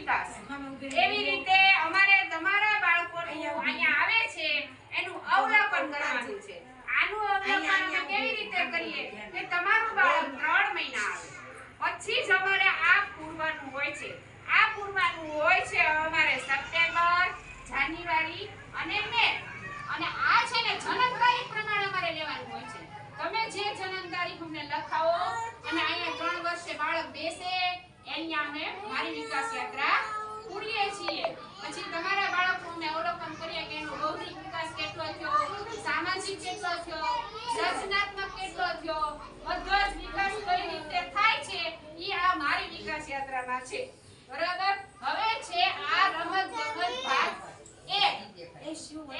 વિકાસ. એવી રીતે અમારે તમારા બાળકોનું અહીંયા આવે છે એનું અવલોકન કરવાનું છે. આનું અવલોકન અમે કેવી રીતે કરીએ કે તમારું બાળક ત્રણ મહિના આવે. પછી જ અમારે આ પૂરવાનું હોય છે. આ પૂરવાનું હોય છે અમારે સપ્ટેમ્બર જાન્યુઆરી અને મે. અને આ છે ને જન્મ તારીખ પ્રમાણે અમારે લેવાનું હોય છે. તમે જે જન્મ તારીખ અમને લખાવો અને અહીંયા ત્રણ વર્ષે બાળક બેસે એની અમે મારી વિકાસ યાત્રા પૂરીએ છીએ. પછી તમારા બાળકો અમે અવલોકન કરીએ કે એનો બૌદ્ધિક વિકાસ કેટલો થયો, સામાજિક કેટલો થયો, સર્જનાત્મક કેટલો થયો, બધો જ વિકાસ કઈ રીતે થાય છે એ આ મારી વિકાસ યાત્રામાં છે. બરાબર? હવે છે આ રમત ગમત ભાગ એક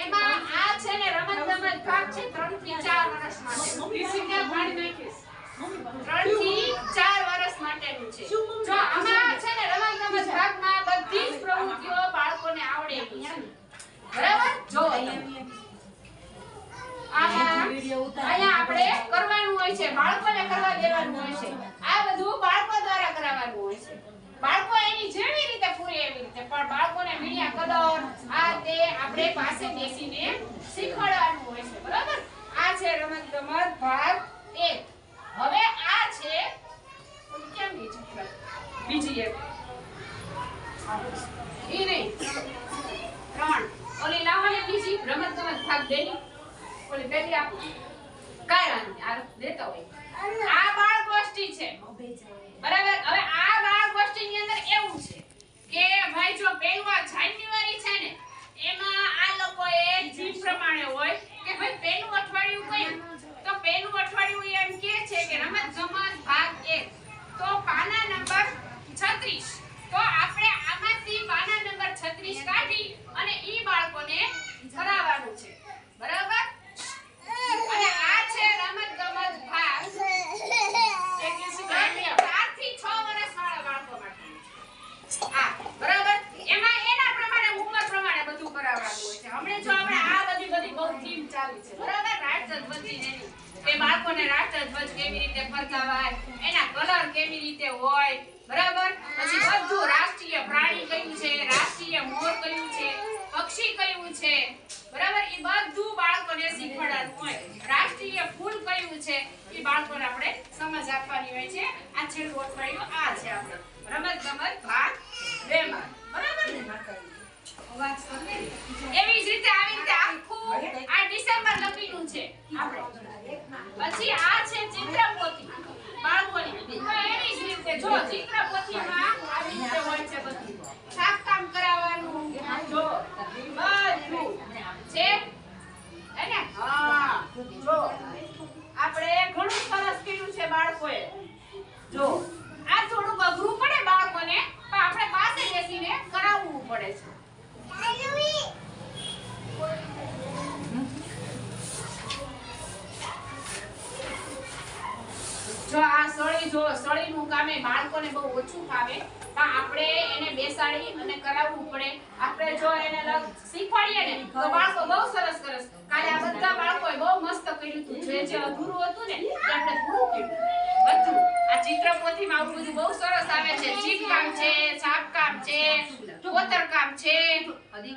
એમાં આ છે ને રમત ગમત ભાગ છે 3 થી 4 વર્ષ માટે સીધા પાડી નાખીશ 3 થી 4 વર્ષ માટેનું છે જો આમાં છે રમત ગમત એવી છે. છે છે. રીતે પણ બાળકોને મીડિયા કલર, આ તે આપણે પાસે બેસીને શીખવાડવાનું હોય છે. બરાબર? આ છે રમત ગમત ભાગ એક. હવે આ છે, કેમ ચિત્ર બીજી એક. ઈ નહીં. ત્રણ. ઓલી લાવો ને બીજી. રમત ગમત ભાગ દેની ઓલી પેલી આપો. કાંઈ વાંધો નહીં, આ દેતા હોય. આ બાળ ગોષ્ઠી છે બરાબર હવે આ બાળ ગોષ્ઠીની અંદર એવું છે કે ભાઈ જો પહેલું આ જાન્યુઆરી છે ને એમાં આ લોકોએ જીવ પ્રમાણે હોય કે ભાઈ પહેલું અઠવાડિયું કયું તો પહેલું અઠવાડિયું એમ કે છે કે રમત ગમત ભાગ એક તો પાના નંબર 36 તો આપણે આમાંથી પાના નંબર 36 કાઢી અને ઈ બાળકોને કરાવવાનું છે બરાબર અને આ છે રમત ગમત ભાગ એટલે શું કહેવાય? ચારથી છ વર્ષવાળા બાળકો માટેનું છે. આ, બરાબર? એમાં એના પ્રમાણે ઉંમર પ્રમાણે બધું કરાવવાનું હોય છે. હમણાં જો આપણે આ બધી બધી બહુ theme ચાલી છે. બરાબર? રાષ્ટ્રધ્વજની કે બાળકોને રાષ્ટ્રધ્વજ કેવી રીતે ફરકાવાય, એના કલર કેવી રીતે હોય, બરાબર? પછી બધું રાષ્ટ્રીય પ્રાણી કયું છે, રાષ્ટ્રીય મોર કયું છે, પક્ષી કયું છે, બરાબર? એ બધું બાળકોને શીખવાડવાનું હોય. રાષ્ટ્રીય ફૂલ કયું છે, એ બાળકોને આપણે સમજ આપવાની હોય છે. આ છેલ્લું અઠવાડિયું આ છે આપણે. રમત ગમત ભાગ બેમાં. બરાબર ને? એવી જ રીતે આવી રીતે આખું આ ડિસેમ્બર લખેલું છે આપણે પછી આ છે હે ને હા. જો. આપણે ઘણું સરસ કર્યું છે બાળકોએ. જો. આ થોડું અઘરું પડે બાળકોને, પણ આપણે પાસે બેસીને કરાવવું પડે છે. સળી જો, સળીનું કામે બાળકોને બહુ ઓછું ફાવે પણ આપણે એને બેસાડી અને કરાવવું પડે. આપણે જો એને શીખવાડીએ ને, તો બાળકો બહુ સરસ સરસ. કાલે આ બધા બાળકોએ બહુ મસ્ત કર્યું હતું જે જે અધૂરું હતું ને આપણે પૂરું કર્યું. બધું. આ ચિત્રપોથીમાં આવું બધું બહુ સરસ આવે છે. ચીટકામ છે છાપકામ છે કોતરકામ છે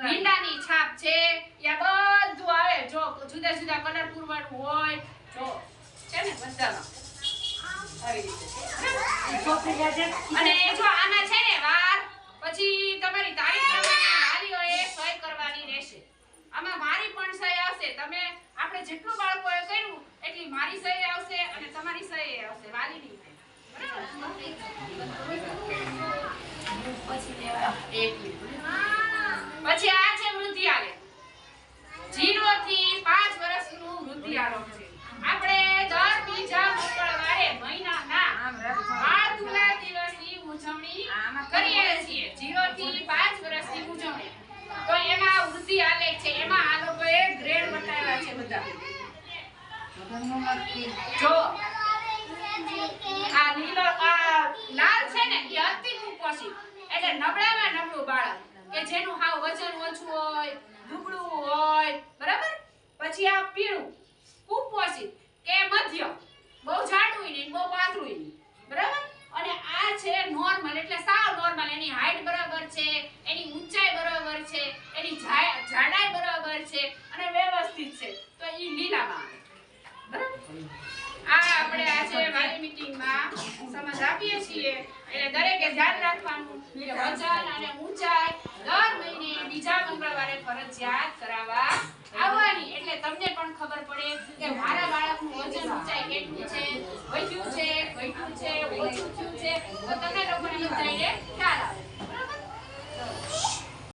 ભીંડાની છાપ છે. યા બધું આવે. જો જુદા જુદા કલર પૂરવાનું હોય, જો. છે ને બધામાં. પછી સહી આવશે. તમે આપણે જેટલું બાળકોએ કર્યું, એટલી મારી સહી આવશે અને તમારી સહી આવશે, વાલીની. પછી આ છે વૃદ્ધિઆલેખ જીરો થી પાંચ વર્ષનું વૃદ્ધિઆલેખ છે આપણે દર બીજા મંગળવારે મહિનાના બાળ તુલા દિવસની ઉજવણી કરીએ છીએ. 0 થી 5 વર્ષની ઉજવણી તો એમાં વૃદ્ધિ આલેખ છે. એમાં આ લોકોએ ગ્રેડ બતાવ્યા છે બધા. જો, આ લીલો, આ લાલ છે ને, એ અતિ કુપોષિત એટલે નબળામાં નબળું બાળક. કે જેનું હાવ વજન ઓછું હોય, દુબળું હોય, બરાબર? પછી આ પીળું કુપોષિત કે મધ્યમ. બહુ જાડું નહીં, બહુ પાતળું નહીં. બરાબર? અને આ છે નોર્મલ એટલે એની હાઈટ બરાબર છે, એની ઊંચાઈ બરાબર છે, એની જાડાઈ બરાબર છે અને વ્યવસ્થિત છે. તો એ લીલામાં આવે. આ આપણે આજે વાલી મીટિંગમાં સમજ આપીએ છીએ. એટલે દરેકે ધ્યાન રાખવાનું. વજન અને ઊંચાઈ દર મહિને બીજા મંગળવારે ફરજિયાત કરાવવા આવવાની. એટલે તમને પણ ખબર પડે કે મારા બાળકનું વજન ઊંચાઈ કેટલું છે? વધ્યું છે? ઘટ્યું છે? ઓછું થયું છે? તો તમને લોકોને ઊંચાઈ